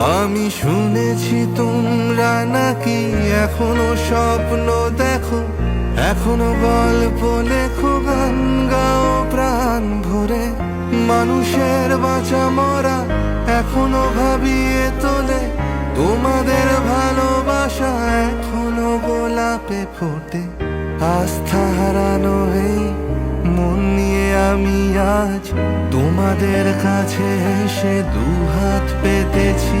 আমি শুনেছি তোমরা নাকি এখনও স্বপ্ন দেখো। এখনও গল্প লেখো, গান গাও, প্রাণ ভরে। মানুষের বাঁচা মরা এখনও ভাবিয়ে তোলে। তোমাদের ভালোবাসা এখনও গোলাপে ফোটে। আস্থা হারানো এই মন নিয়ে আমি আজ তোমাদের কাছে এসে দুহাত পেতেছি।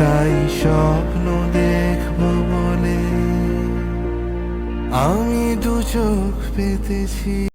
তাই স্বপ্ন দেখব বলে আমি দু চোখ পেতেছি।